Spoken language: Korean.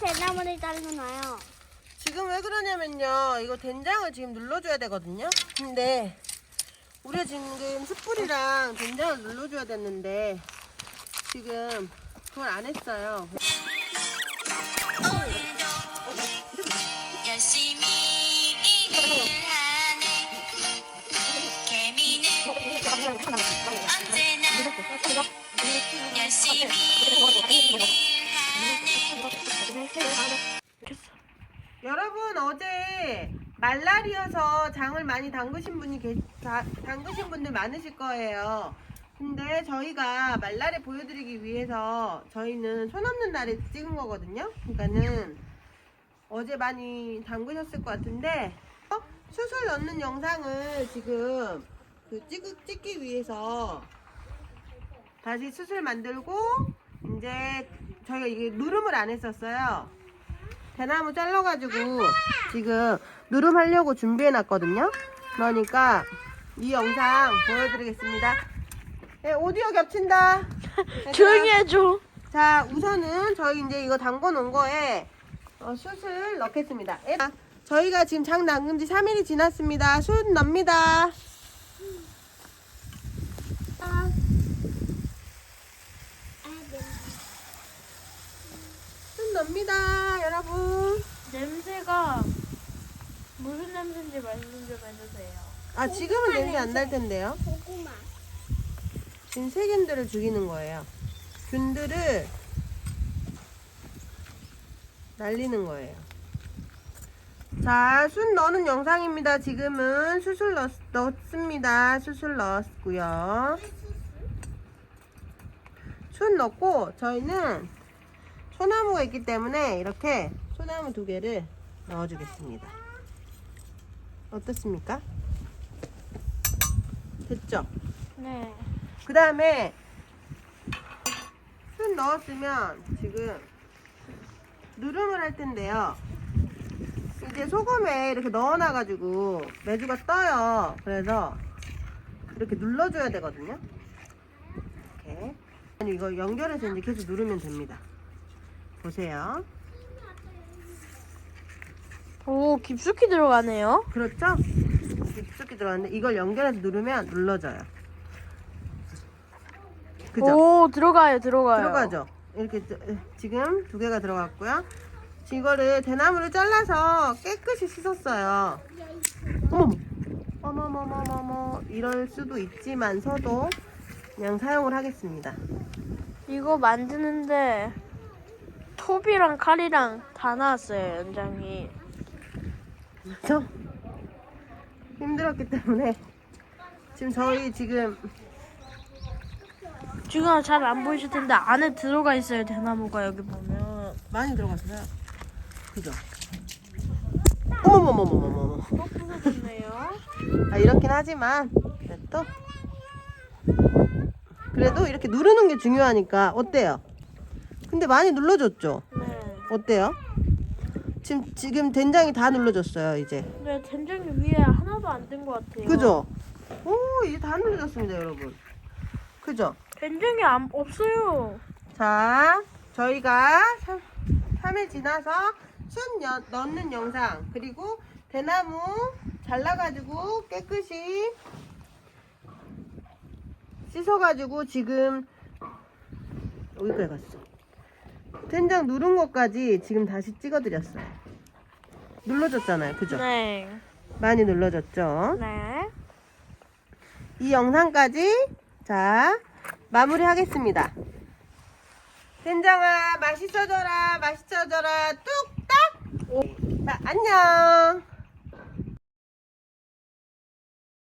대나무를 자르나요? 지금 왜 그러냐면요. 이거 된장을 지금 눌러줘야 되거든요. 근데 우리가 지금 숯불이랑 된장을 눌러줘야 됐는데 지금 그걸 안 했어요. 열심히 일을 하네 개미는 언제나 열심히 일을 하네 여러분 어제 말날이어서 장을 많이 담그신 분이 계, 다, 담그신 분들 많으실 거예요. 근데 저희가 말날에 보여드리기 위해서 저희는 손 없는 날에 찍은 거거든요. 그러니까는 어제 많이 담그셨을 것 같은데 어? 수술 넣는 영상을 지금 그 찍, 찍기 위해서 다시 수술 만들고 이제 저희가 이게 누름을 안 했었어요. 대나무 잘라가지고 지금 누름 하려고 준비해놨거든요. 그러니까 이 영상 보여드리겠습니다. 네, 오디오 겹친다. 조용히 해줘. 자, 우선은 저희 이제 이거 담궈 놓은 거에 어, 숯을 넣겠습니다. 예, 아, 저희가 지금 장 담근 지 3일이 지났습니다. 숯 넣습니다. 아, 숯 넣습니다, 여러분. 냄새가 냄새인지 말씀 좀 해주세요. 아, 지금은 냄새 안 날 텐데요. 고구마. 지금 세균들을 죽이는 거예요. 균들을 날리는 거예요. 자, 숯 넣는 영상입니다. 지금은 수술 넣, 넣습니다. 수술 넣었고요. 숯 넣고 저희는 소나무가 있기 때문에 이렇게 소나무 두 개를 넣어주겠습니다. 어떻습니까? 됐죠? 네. 그 다음에 숯 넣었으면 지금 누름을 할 텐데요. 이제 소금에 이렇게 넣어놔가지고 메주가 떠요. 그래서 이렇게 눌러줘야 되거든요. 이렇게. 이거 연결해서 이제 계속 누르면 됩니다. 보세요. 오 깊숙이 들어가네요. 그렇죠? 깊숙이 들어갔는데 이걸 연결해서 누르면 눌러져요. 그죠? 오 들어가요 들어가요. 들어가죠. 이렇게 드- 지금 두 개가 들어갔고요. 이거를 대나무를 잘라서 깨끗이 씻었어요. 어머, 어머머머머머 이럴 수도 있지만서도 그냥 사용을 하겠습니다. 이거 만드는데 톱이랑 칼이랑 다 나왔어요 연장이. 그렇죠? 힘들었기 때문에 지금 저희 지금 지금 잘 안 보이실 텐데 안에 들어가 있어요 대나무가 여기 보면. 많이 들어갔어요. 그죠? 어머머머머머머. 또 부서졌네요. 아, 이렇긴 하지만 그래도 그래도 이렇게 누르는 게 중요하니까 어때요? 근데 많이 눌러줬죠? 네. 어때요? 지금 지금 된장이 다 눌러졌어요 이제 근데 된장이 위에 하나도 안 된 것 같아요. 그죠? 오 이제 다 눌러졌습니다 여러분 그죠? 된장이 안 없어요. 자 저희가 3, 일 지나서 숯 여- 넣는 영상 그리고 대나무 잘라가지고 깨끗이 씻어가지고 지금 여기까지 갔어 된장 누른 것까지 지금 다시 찍어드렸어요 눌러줬잖아요 그죠? 네. 많이 눌러줬죠 네. 이 영상까지 자 마무리 하겠습니다. 된장아 맛있어져라 맛있어져라 뚝딱 자 안녕